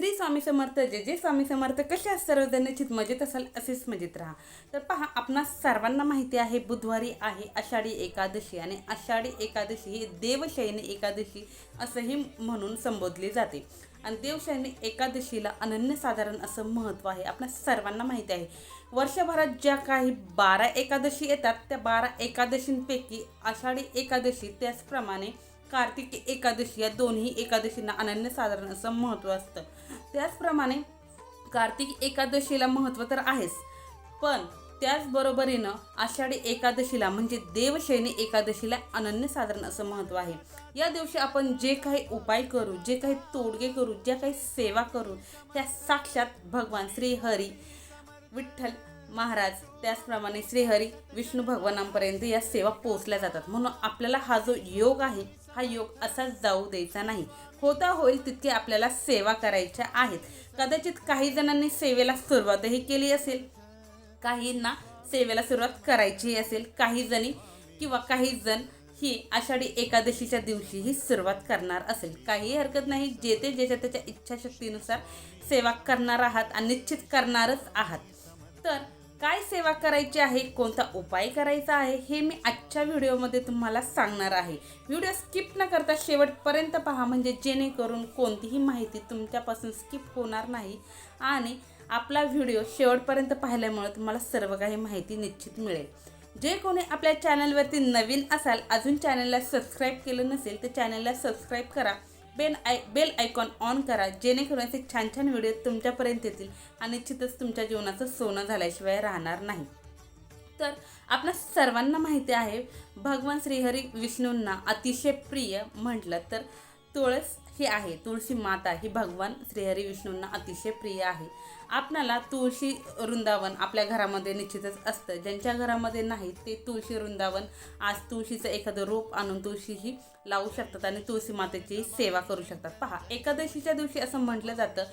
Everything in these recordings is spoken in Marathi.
श्री स्वामी समर्थ जे जे स्वामी समर्थ कसे सर्वजण निश्चित मजेत असाल असेच मजेत राहा. तर पहा आपणा सर्वांना माहिती आहे बुधवारी आहे आषाढी एकादशी आणि आषाढी एकादशी ही देवशयनी एकादशी असंही म्हणून संबोधली जाते. आणि देवशयनी एकादशीला अनन्यसाधारण असं महत्त्व आहे आपल्या सर्वांना माहिती आहे. वर्षभरात ज्या काही बारा एकादशी येतात त्या बारा एकादशींपैकी आषाढी एकादशी त्याचप्रमाणे कार्तिकी एकादशी या दोन्ही एकादशींना अनन्यसाधारण असं महत्त्व असतं. त्याचप्रमाणे कार्तिक एकादशीला महत्त्व तर आहेच पण त्याचबरोबरीनं आषाढी एकादशीला म्हणजे देवशयनी एकादशीला अनन्यसाधारण असं महत्त्व आहे. या दिवशी आपण जे काही उपाय करू जे काही तोडगे करू ज्या काही सेवा करू त्या साक्षात भगवान श्री हरी विठ्ठल महाराज त्याचप्रमाणे श्रीहरी विष्णू भगवानांपर्यंत या सेवा पोचल्या जातात. म्हणून आपल्याला हा जो योग आहे हा योग असाच जाऊ द्यायचा नाही. होता होईल तितके आपल्याला सेवा करायच्या आहेत. कदाचित काही जणांनी सेवेला सुरुवातही केली असेल. काहींना सेवेला सुरुवात करायची असेल. काही जणी किंवा काही जण ही आषाढी एकादशीच्या दिवशी ही सुरुवात करणार असेल. काही हरकत नाही. जे ते ज्याच्या त्याच्या इच्छाशक्तीनुसार सेवा करणार आहात आणि निश्चित करणारच आहात. तर काय सेवा करायची आहे कोणता उपाय करायचा आहे हे मी आजच्या व्हिडिओमध्ये तुम्हाला सांगणार आहे. व्हिडिओ स्किप न करता शेवटपर्यंत पहा म्हणजे जेणेकरून कोणतीही माहिती तुमच्यापासून स्किप होणार नाही आणि आपला व्हिडिओ शेवटपर्यंत पाहिल्यामुळे तुम्हाला सर्व काही माहिती निश्चित मिळेल. जे कोणी आपल्या चॅनलवरती नवीन असाल अजून चॅनलला सबस्क्राईब केलं नसेल तर चॅनलला सबस्क्राईब करा. Bell I bell icon on करा जेणेकरून असे छान छान व्हिडिओ तुमच्यापर्यंत येतील आणि निश्चितच तुमच्या जीवनाचं सोनं झाल्याशिवाय राहणार नाही. तर आपल्या सर्वांना माहिती आहे भगवान श्रीहरी विष्णूंना अतिशय प्रिय म्हटलं तर तुळस ही आहे. तुळशी माता ही भगवान श्रीहरी विष्णूंना अतिशय प्रिय आहे. आपणाला तुळशी वृंदावन आपल्या घरामध्ये निश्चितच असतं. ज्यांच्या घरामध्ये नाही ते तुळशी वृंदावन आज तुळशीचं एखादं रोप आणून तुळशीही लावू शकतात आणि तुळशी मातेची सेवा करू शकतात. पहा एकादशीच्या दिवशी असं म्हटलं जातं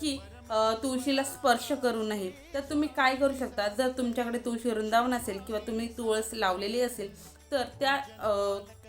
की तुळशीला स्पर्श करू नये. तर तुम्ही काय करू शकता? जर तुमच्याकडे तुळशी वृंदावन असेल किंवा तुम्ही तुळस लावलेली असेल तर त्या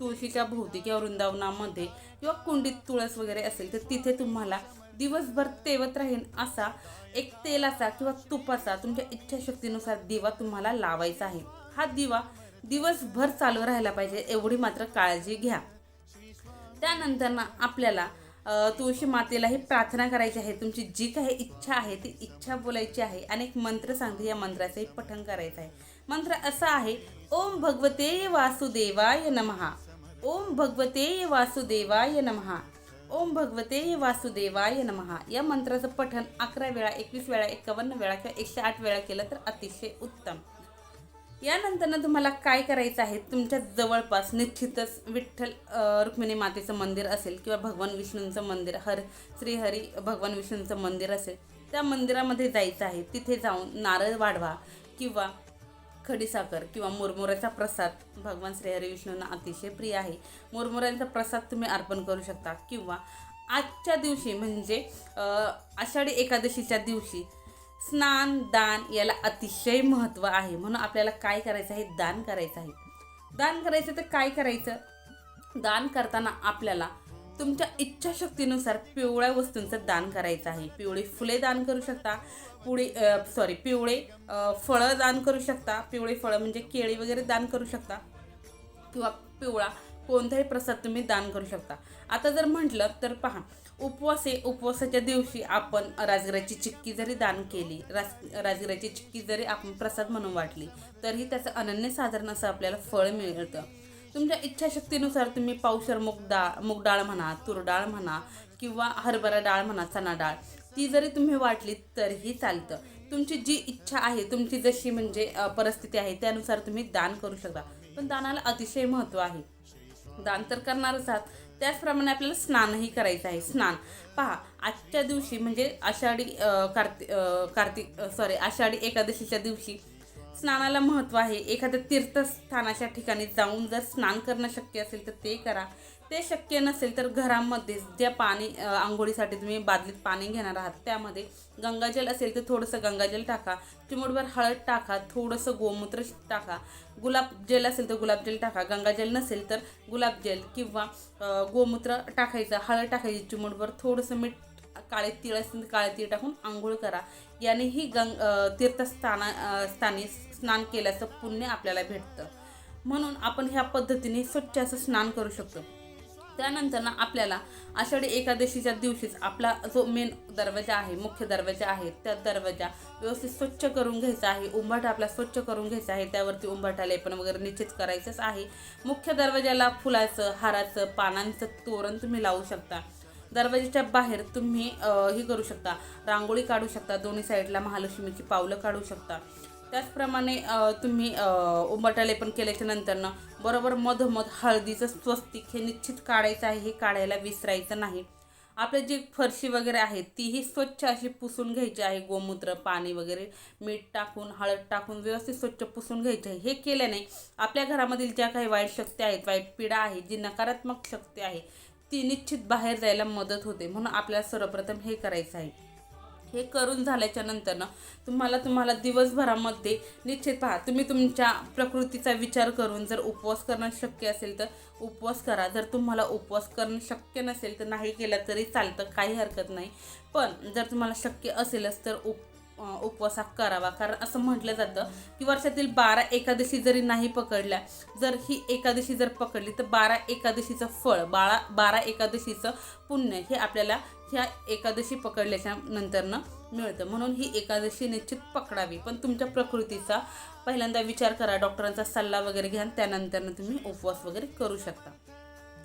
तुळशीच्या भोवती किंवा वृंदावनामध्ये किंवा कुंडीत तुळस वगैरे असेल तर तिथे तुम्हाला दिवसभर तेवत राहीन असा एक तेलाचा किंवा तुपाचा तुमच्या इच्छाशक्तीनुसार दिवा तुम्हाला लावायचा आहे. हा दिवा दिवसभर चालू राहायला पाहिजे एवढी मात्र काळजी घ्या. त्यानंतर ना आपल्याला तुळशी मातेलाही प्रार्थना करायची आहे. तुमची जी काही इच्छा आहे ती इच्छा बोलायची आहे आणि एक मंत्र सांगते या मंत्राचंही पठण करायचं आहे. मंत्र असा आहे ओम भगवते वासुदेवाय नमहा. ओम भगवते वासुदेवाय नमहा ओम भगवते वासुदेवाय नमहा या मंत्राचं पठण अकरा वेळा एकवीस वेळा एकावन्न वेळा किंवा एकशे आठ वेळा केलं तर अतिशय उत्तम. यानंतरनं तुम्हाला काय करायचं आहे? तुमच्या जवळपास निश्चितच विठ्ठल रुक्मिणी मातेचं मंदिर असेल किंवा भगवान विष्णूंचं मंदिर हर श्रीहरी भगवान विष्णूंचं मंदिर असेल त्या मंदिरामध्ये जायचं आहे. तिथे जाऊन नारळ वाढवा किंवा खडीसाखर किंवा मुरमुऱ्याचा प्रसाद. भगवान श्री विष्णूंना अतिशय प्रिय आहे. मुरमुऱ्यांचा प्रसाद तुम्ही अर्पण करू शकता किंवा आजच्या दिवशी म्हणजे आषाढी एकादशीच्या दिवशी स्नान दान याला अतिशय महत्त्व आहे. म्हणून आपल्याला काय करायचं आहे? दान करायचं आहे. दान करायचं तर काय करायचं? दान करताना आपल्याला तुमच्या इच्छाशक्तीनुसार पिवळ्या वस्तूंचं दान करायचं आहे. पिवळी फुले दान करू शकता. पुढे सॉरी पिवळे फळं दान करू शकता. पिवळे फळं म्हणजे केळी वगैरे दान करू शकता. किंवा पिवळा कोणताही प्रसाद तुम्ही दान करू शकता. आता जर म्हटलं तर पहा उपवास आहे उपवासाच्या दिवशी आपण राजगिराची चिक्की जरी दान केली राज राजगिराची चिक्की जरी आपण प्रसाद म्हणून वाटली तरीही त्याचं अनन्यसाधारण असं आपल्याला फळ मिळतं. तुमच्या इच्छाशक्तीनुसार तुम्ही पावशर मूग डाळ मूग डाळ म्हणा तूर डाळ म्हणा किंवा हरभरा डाळ म्हणा चणा डाळ ती जरी तुम्ही वाटली तरीही चालतं. तुमची जी इच्छा आहे तुमची जशी म्हणजे परिस्थिती आहे त्यानुसार तुम्ही दान करू शकता. पण दानाला अतिशय महत्त्व आहे. दान तर करणारच आहात. त्याचप्रमाणे आपल्याला स्नानही करायचं आहे. स्नान. पहा आजच्या दिवशी म्हणजे आषाढी कार्तिक कार्तिक सॉरी आषाढी एकादशीच्या दिवशी स्नानाला महत्त्व आहे. एखाद्या तीर्थस्थानाच्या ठिकाणी जाऊन जर स्नान करणं शक्य असेल तर ते करा. ते शक्य नसेल तर घरामध्येच ज्या पाणी आंघोळीसाठी तुम्ही बादलीत पाणी घेणार आहात त्यामध्ये गंगाजल असेल तर थोडंसं गंगाजल टाका. चिमूटभर हळद टाका थोडंसं गोमूत्र टाका. गुलाब जेल असेल तर गुलाबजल टाका. गंगाजल नसेल तर गुलाबजल किंवा गोमूत्र टाकायचं हळद टाकायची चिमूटभर थोडंसं मीठ काळे तीळ असेल तर काळे तीळ टाकून आंघोळ करा. यानेही गंग तीर्थस्थाना स्थानी स्नान केल्याचं पुण्य आपल्याला भेटतं. म्हणून आपण ह्या पद्धतीने स्वच्छ असं स्नान करू शकतो. त्यानंतर ना आपल्याला आषाढी एकादशीच्या दिवशीच आपला जो मेन दरवाजा आहे मुख्य दरवाजा आहे त्या दरवाजा व्यवस्थित स्वच्छ करून घ्यायचा आहे. उंबाट आपला स्वच्छ करून घ्यायचा आहे. त्यावरती उंबाटा लेपन वगैरे निश्चित करायचंच आहे. मुख्य दरवाजाला फुलाचं हाराचं पानांचं तोरण तुम्ही लावू शकता. दरवाजाच्या बाहेर तुम्ही हे करू शकता. रांगोळी काढू शकता. दोन्ही साईडला महालक्ष्मीची पावलं काढू शकता. त्याचप्रमाणे तुम्ही उंबटाले पण केल्याच्या नंतरनं. बरोबर मधोमध हळदीचं स्वस्तिक हे निश्चित काढायचं आहे हे काढायला विसरायचं नाही. आपलं जी फरशी वगैरे आहे तीही स्वच्छ अशी पुसून घ्यायची आहे गोमूत्र पाणी वगैरे मीठ टाकून हळद टाकून व्यवस्थित स्वच्छ पुसून घ्यायची आहे. हे केल्याने आपल्या घरामधील ज्या काही वाईट शक्ती आहेत वाईट पिढा आहे जी नकारात्मक शक्ती आहे ती निश्चित बाहेर जायला मदत होते. म्हणून आपल्याला सर्वप्रथम हे करायचं आहे. हे करून झाल्याच्यानंतर ना तुम्हाला तुम्हाला दिवसभरामध्ये निश्चित पहा तुम्ही तुमच्या प्रकृतीचा विचार करून जर उपवास करणं शक्य असेल तर उपवास करा. जर तुम्हाला उपवास करणं शक्य नसेल तर नाही केला तरी चालतं काही हरकत नाही. पण जर तुम्हाला शक्य असेलच तर उप उपवास करावा. कारण असं म्हटलं जातं की वर्षातील बारा एकादशी जरी नाही पकडल्या जर ही एकादशी जर पकडली तर बारा एकादशीचं फळ बाळा बारा एकादशीचं पुण्य हे आपल्याला ह्या एकादशी पकडल्याच्या नंतरनं मिळतं. म्हणून ही एकादशी निश्चित पकडावी. पण तुमच्या प्रकृतीचा पहिल्यांदा विचार करा डॉक्टरांचा सल्ला वगैरे घ्या त्यानंतरनं तुम्ही उपवास वगैरे करू शकता.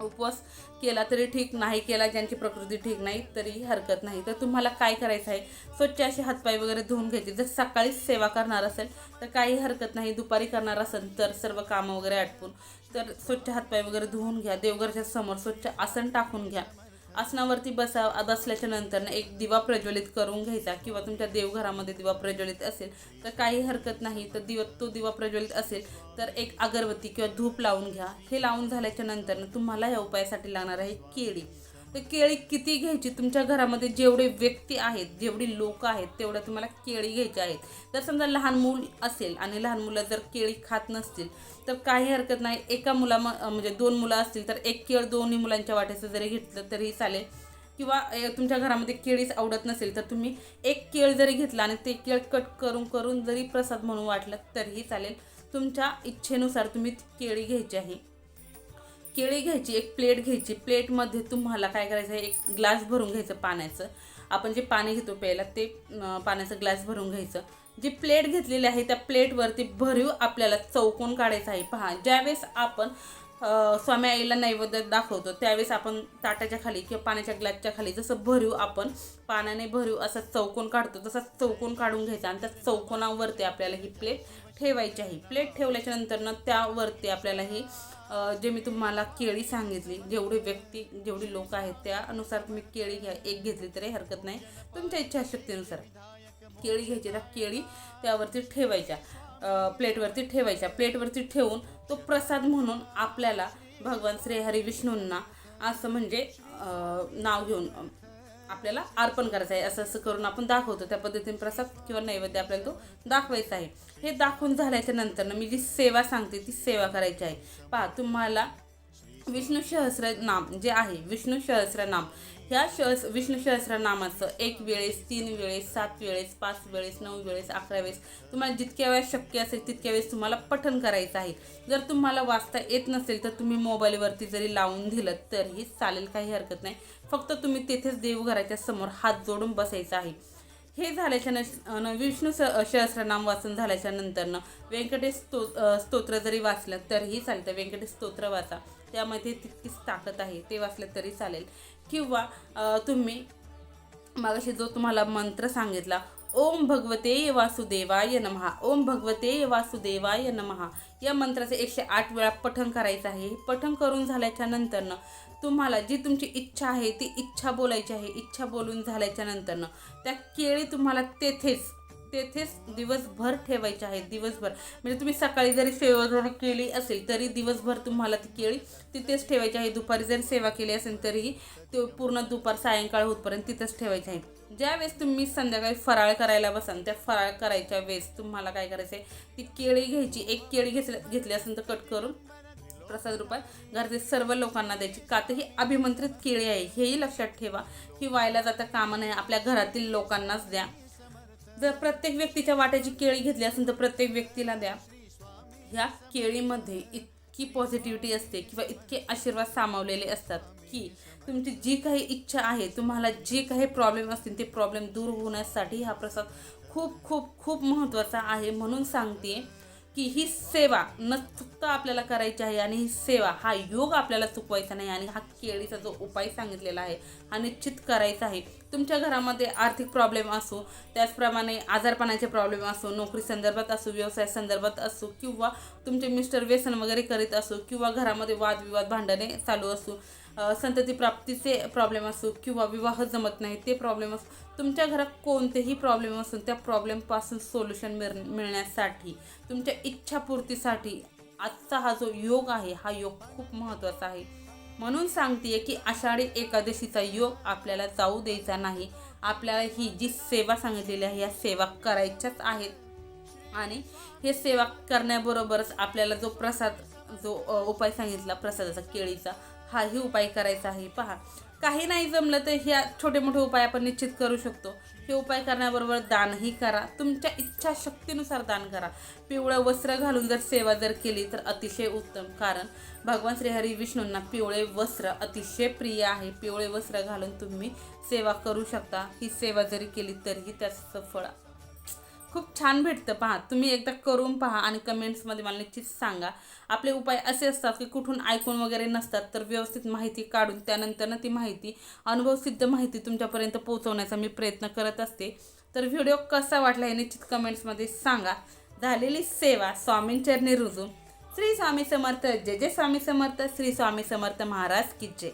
उपवास केला तरी ठीक नाही केला ज्यांची प्रकृती ठीक नाही तरी हरकत नाही. तर तुम्हाला काय करायचं आहे? स्वच्छ असे हातपाय वगैरे धुवून घ्यायचे. जर सकाळीच सेवा करणार असेल तर काही हरकत नाही. दुपारी करणार असेल तर सर्व कामं वगैरे आटपून तर स्वच्छ हातपाय वगैरे धुवून घ्या. देवघरच्या समोर स्वच्छ आसन टाकून घ्या. आसनावरती बसा बसल्याच्या नंतर एक दिवा प्रज्वलित करून घ्यायचा किंवा तुमच्या देवघरामध्ये दिवा प्रज्वलित असेल तर काही हरकत नाही. तर दिवा तो दिवा प्रज्वलित असेल तर एक अगरबत्ती किंवा धूप लावून घ्या. हे लावून झाल्याच्यानंतर तुम्हाला या उपायासाठी लागणार आहे केळी. तर केळी किती घ्यायची? तुमच्या घरामध्ये जेवढे व्यक्ती आहेत जेवढी लोक आहेत तेवढ्या तुम्हाला केळी घ्यायची आहेत. जर समजा लहान मूल असेल आणि लहान मुलं जर केळी खात नसतील तर काही हरकत नाही. एका मुला म्हणजे दोन मुलं असतील तर एक केळ दोन्ही मुलांच्या वाट्याचं जरी घेतलं तरी चालेल. किंवा तुमच्या घरामध्ये केळीच आवडत नसेल तर तुम्ही एक केळ जरी घेतला आणि ते केळ कट करून करून जरी प्रसाद म्हणून वाटलं तरीही चालेल. तुमच्या इच्छेनुसार तुम्ही ती केळी घ्यायची आहे. केळी घ्यायची एक प्लेट घ्यायची. प्लेटमध्ये तुम्हाला काय करायचं आहे एक ग्लास भरून घ्यायचं पाण्याचं. आपण जे पाणी घेतो प्यायला ते पाण्याचं ग्लास भरून घ्यायचं. जी प्लेट घेतलेली आहे त्या प्लेटवरती भरीव आपल्याला चौकोन काढायचा आहे पहा. ज्यावेळेस आपण स्वामी आईला नैवेद्य दाखवतो त्यावेळेस आपण ताटाच्या खाली किंवा पाण्याच्या ग्लासच्या खाली जसं भरीव आपण पाण्याने भरीव असा चौकोन काढतो तसा चौकोन काढून घ्यायचा आणि त्या चौकोनावरती आपल्याला ही प्लेट ठेवायची आहे. प्लेट ठेवल्याच्या नंतरनं त्यावरती आपल्याला हे जे मी तुम्हाला केळी सांगितली जेवढे व्यक्ती जेवढी लोक आहेत त्यानुसार तुम्ही केळी घ्या एक घेतली तरी हरकत नाही. तुमच्या इच्छाशक्तीनुसार केळी घ्यायची त्या केळी त्यावरती ठेवायच्या प्लेटवरती ठेवायच्या. प्लेटवरती ठेवून तो प्रसाद म्हणून आपल्याला भगवान श्रीहरी विष्णूंना असं म्हणजे नाव घेऊन आपल्याला अर्पण करायचं आहे. असं असं करून आपण दाखवतो त्या पद्धतीने प्रसाद किंवा नैवेद्य आपल्याला तो दाखवायचा आहे. हे दाखवून झाल्याच्यानंतर मी जी सेवा सांगते ती सेवा करायची आहे. पहा तुम्हाला विष्णू सहस्र नाम जे आहे विष्णू सहस्र नाम. ह्या सहस विष्णू सहस्र नामाचं एक वेळेस तीन वेळेस सात वेळेस पाच वेळेस नऊ वेळेस अकरा वेळेस तुम्हाला जितक्या वेळेस शक्य असेल तितक्या वेळेस तुम्हाला पठण करायचं आहे. जर तुम्हाला वाचता येत नसेल तर तुम्ही मोबाईलवरती जरी लावून दिलं तरीही चालेल काही हरकत नाही. फक्त तुम्ही तेथेच देवघराच्या समोर हात जोडून बसायचं आहे. हे झाल्याच्या न विष्णू स सहस्रनाम वाचन झाल्याच्या नंतरनं व्यंकटेश स्तो स्तोत्र जरी वाचलं तरीही चालतं. व्यंकटेश स्तोत्र वाचा. त्यामध्ये तितकीच ताकद आहे ते वाचलं तरी चालेल. किंवा तुम्ही मागाशी जो तुम्हाला मंत्र सांगितला ओम भगवते वासुदेवाय नमहा ओम भगवते वासुदेवाय नमहा या मंत्राचे एकशे आठ वेळा पठण करायचं आहे. हे पठण करून झाल्याच्या नंतरनं तुम्हाला जी तुमची इच्छा आहे ती इच्छा बोलायची आहे इच्छा बोलून झाल्याच्या नंतरनं त्या केळी तुम्हाला तेथेच तेथेच दिवसभर ठेवायचे आहे दिवसभर. म्हणजे तुम्ही सकाळी जरी सेवा केली असेल तरी दिवसभर तुम्हाला ती केळी तिथेच ठेवायची आहे. दुपारी जरी सेवा केली असेल तरीही ते पूर्ण दुपार सायंकाळ होतपर्यंत तिथेच ठेवायची आहे ज्यावेळेस तुम्ही संध्याकाळी फराळ करायला बसाल त्या फराळ करायच्या वेळेस तुम्हाला काय करायचं आहे ती केळी घ्यायची. एक केळी घेतली घेतली असेल तर कट करून प्रसाद रूपात घरचे सर्व लोकांना द्यायची. का तर ही अभिमंत्रित केळी आहे हेही लक्षात ठेवा. ही व्हायला जाता कामा नाही आपल्या घरातील लोकांनाच द्या. जर प्रत्येक व्यक्तीच्या वाट्याची केळी घेतली असेल तर प्रत्येक व्यक्तीला द्या. ह्या केळीमध्ये इतकी पॉझिटिव्हिटी असते किंवा इतके आशीर्वाद सामावलेले असतात की तुमची जी काही इच्छा आहे तुम्हाला जे काही प्रॉब्लेम असतील ते प्रॉब्लेम दूर होण्यासाठी हा प्रसाद खूप खूप खूप महत्त्वाचा आहे म्हणून सांगते की ही सेवा न चुकता आपल्याला करायची आहे आणि ही सेवा हा योग आपल्याला चुकवायचा नाही आणि हा केळीचा जो उपाय सांगितलेला आहे हा निश्चित करायचा आहे. तुमच्या घरामध्ये आर्थिक प्रॉब्लेम असो त्याचप्रमाणे आजारपणाचे प्रॉब्लेम असो नोकरी संदर्भात असो व्यवसाय संदर्भात असो किंवा तुमचे मिस्टर व्यसन वगैरे करीत असो किंवा घरामध्ये वादविवाद भांडणे चालू असो संतती प्राप्तीचे प्रॉब्लेम असो किंवा विवाह जमत नाही ते प्रॉब्लेम असो तुमच्या घरात कोणतेही प्रॉब्लेम असून त्या प्रॉब्लेमपासून सोल्युशन मिळ मिळण्यासाठी तुमच्या इच्छापूर्तीसाठी आजचा हा जो योग आहे हा योग खूप महत्त्वाचा आहे. म्हणून सांगते की आषाढी एकादशीचा योग आपल्याला जाऊ द्यायचा नाही. आपल्याला ही जी सेवा सांगितलेली आहे या सेवा करायच्याच आहेत. आणि हे सेवा करण्याबरोबरच आपल्याला जो प्रसाद जो उपाय सांगितला प्रसादाचा केळीचा हाही उपाय करायचा आहे. पहा काही नाही जमलं तर ह्या छोटे मोठे उपाय आपण निश्चित करू शकतो. हे उपाय करण्याबरोबर दानही करा. तुमच्या इच्छाशक्तीनुसार दान करा. पिवळं वस्त्र घालून जर सेवा जर केली तर अतिशय उत्तम. कारण भगवान श्रीहरी विष्णूंना पिवळे वस्त्र अतिशय प्रिय आहे. पिवळे वस्त्र घालून तुम्ही सेवा करू शकता. ही सेवा जरी केली तरीही त्याचं फळ खूप छान भेटतं. पहा तुम्ही एकदा करून पहा आणि कमेंट्समध्ये मला निश्चित सांगा. आपले उपाय असे असतात की कुठून ऐकून वगैरे नसतात तर व्यवस्थित माहिती काढून त्यानंतरनं ती माहिती अनुभवसिद्ध माहिती तुमच्यापर्यंत पोहोचवण्याचा मी प्रयत्न करत असते. तर व्हिडिओ कसा वाटला हे निश्चित कमेंट्समध्ये सांगा. झालेली सेवा स्वामींचरणी रुजून श्री स्वामी समर्थ. जय जय स्वामी समर्थ. श्री स्वामी समर्थ महाराज की जय.